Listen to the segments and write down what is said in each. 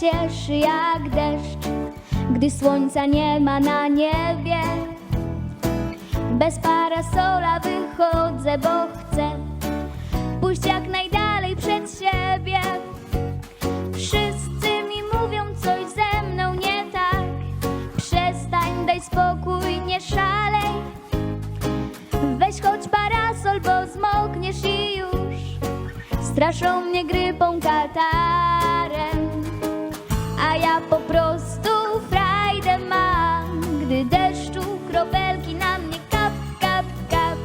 cieszy jak deszcz, gdy słońca nie ma na niebie. Bez parasola wychodzę, bo chcę pójść jak najdalej przed siebie. Wszyscy mi mówią coś ze mną nie tak. Przestań, daj spokój, nie szalej. Weź choć parasol, bo zmokniesz i już. Straszą mnie grypą katarem, po prostu frajdę mam, gdy deszczu kropelki na mnie kap, kap, kap.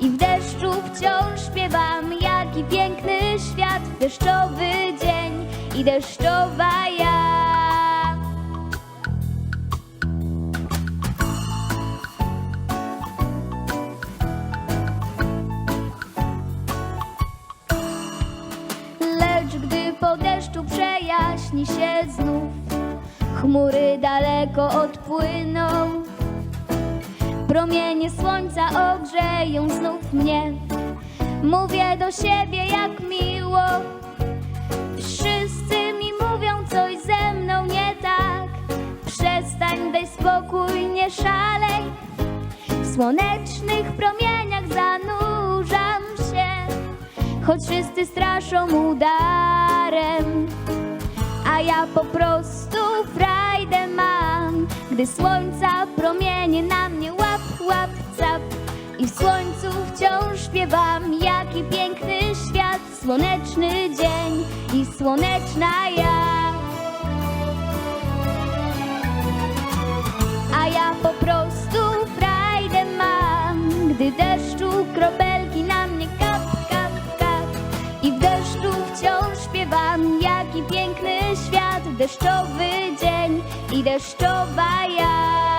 I w deszczu wciąż śpiewam, jaki piękny świat, deszczowy dzień i deszczowa ja. Lecz gdy po deszczu przejaśni się znów, chmury daleko odpłyną. Promienie słońca ogrzeją znów mnie. Mówię do siebie jak miło. Wszyscy mi mówią coś ze mną nie tak. Przestań, daj spokój, nie szalej. W słonecznych promieniach zanurzam się, choć wszyscy straszą udarem. A ja po prostu gdy słońca promienie na mnie łap, łap, cap. I w słońcu wciąż śpiewam, jaki piękny świat, słoneczny dzień i słoneczna ja. A ja po prostu frajdę mam, gdy deszczu kropelki na mnie kap, kap, kap. I w deszczu wciąż śpiewam, jaki piękny świat, deszczowy deszczowa ja.